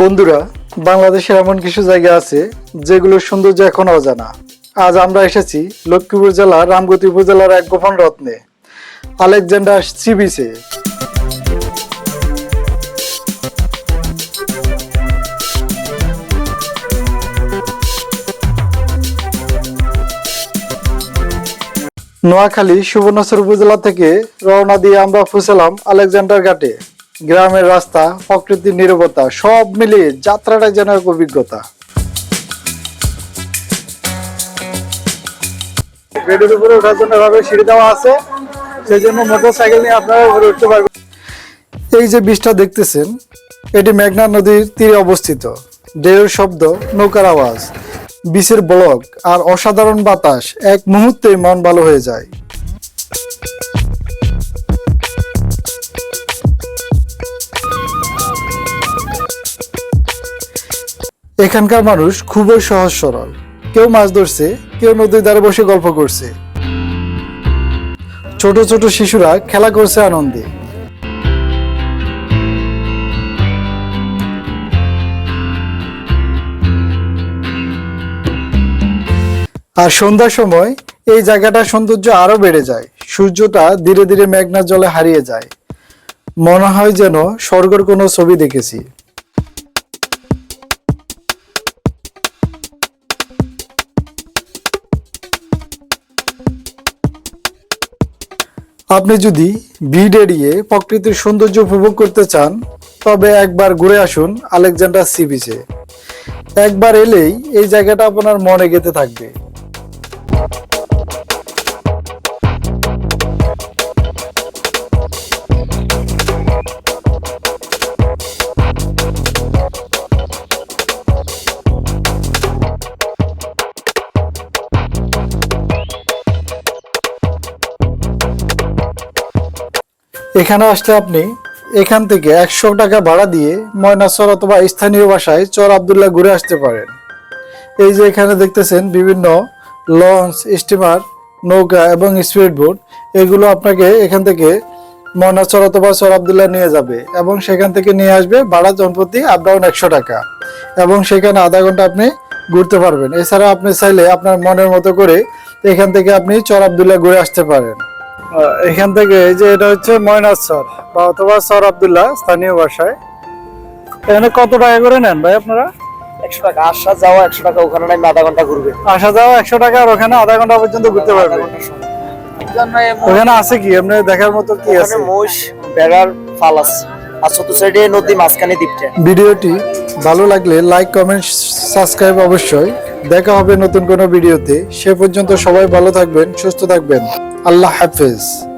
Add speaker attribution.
Speaker 1: বন্ধুরা, বাংলাদেশের এমন কিছু জায়গা আছে যেগুলোর সৌন্দর্য এখন অজানা। আজ আমরা এসেছি লক্ষ্মীপুর জেলার রামগতি উপজেলার এক গোপন রত্নে, আলেকজান্ডার সি বিচে নোয়াখালী সুবর্ণচর উপজেলা থেকে রওনা দিয়ে আমরা পৌঁছলাম আলেকজান্ডার ঘাটে। গ্রামের রাস্তা প্রকৃতির নিরবতা সব মিলিয়ে যাত্রাটা যেন এক অভিজ্ঞতা। গেটের উপরে ওঠার জন্য এভাবে সিঁড়ি দেওয়া আছে সেই জন্য মোটর সাইকেল নিয়ে আপনারা উপরে উঠতে পারবেন। এই যে বীজটা দেখতেছেন এটি মেঘনা নদীর তীরে অবস্থিত। ঢেউর শব্দ নৌকার আওয়াজ বিচের ব্লক আর অসাধারণ বাতাস এক মুহূর্তে মন ভালো হয়ে যায়। এখানকার মানুষ খুবই সহজ সরল। কেউ মাছ ধরছে, কেউ নদীর ধারে বসে গল্প করছে। ছোট ছোট শিশুরা খেলা করছে আনন্দে। আর সন্ধ্যার সময় এই জায়গাটার সৌন্দর্য আরও বেড়ে যায়। সূর্যটা ধীরে ধীরে মেঘনার জলে হারিয়ে যায়। মনে হয় যেন স্বর্গের কোনো ছবি দেখেছি। আপনি যদি ভিড় এড়িয়ে প্রকৃতির সৌন্দর্য উপভোগ করতে চান, তবে একবার ঘুরে আসুন আলেকজান্ডার সি বিচে। একবার এলেই এই জায়গাটা আপনার মনে গেতে থাকবে। এখানে আসলে আপনি এখান থেকে একশো টাকা ভাড়া দিয়ে ময়নাচর অথবা স্থানীয় ভাষায় চর আবদুল্লাহ ঘুরে আসতে পারেন। এই যে এখানে দেখতেছেন বিভিন্ন লঞ্চ, স্টিমার, নৌকা এবং স্পিড বোট এগুলো আপনাকে এখান থেকে ময়নাচর অথবা চর আবদুল্লাহ নিয়ে যাবে এবং সেখান থেকে নিয়ে আসবে ভাড়া জনপ্রতি আপ ডাউন একশো টাকা এবং সেখানে আধা ঘণ্টা আপনি ঘুরতে পারবেন। এছাড়া আপনি চাইলে আপনার মনের মতো করে এখান থেকে আপনি চর আবদুল্লাহ ঘুরে আসতে পারেন। এখান থেকে এই যে এটা হচ্ছে ময়নাচর বা অথবা সর আবদুল্লাহ স্থানীয় ভাষায়। এখানে কত টাকা করে নেন ভাই আপনারা?
Speaker 2: একশো টাকা। আসা যাওয়া একশো টাকা ওখানে নামে আধা ঘণ্টা ঘুরবে।
Speaker 1: আসা যাওয়া একশো টাকা আর ওখানে আধা ঘণ্টা পর্যন্ত ঘুরতে পারবে। ওখানে আছে কি? দেখার মতো কি আছে?
Speaker 2: মোষ বেড়ার ফাল আছে। আর চতুর্থ সাইডে নদী মাঝখানে দ্বীপটা।
Speaker 1: ভিডিওটি ভালো লাগলে লাইক কমেন্ট সাবস্ক্রাইব অবশ্যই। দেখা হবে নতুন কোনো ভিডিওতে। সে পর্যন্ত সবাই ভালো থাকবেন সুস্থ থাকবেন। আল্লাহ হাফেজ।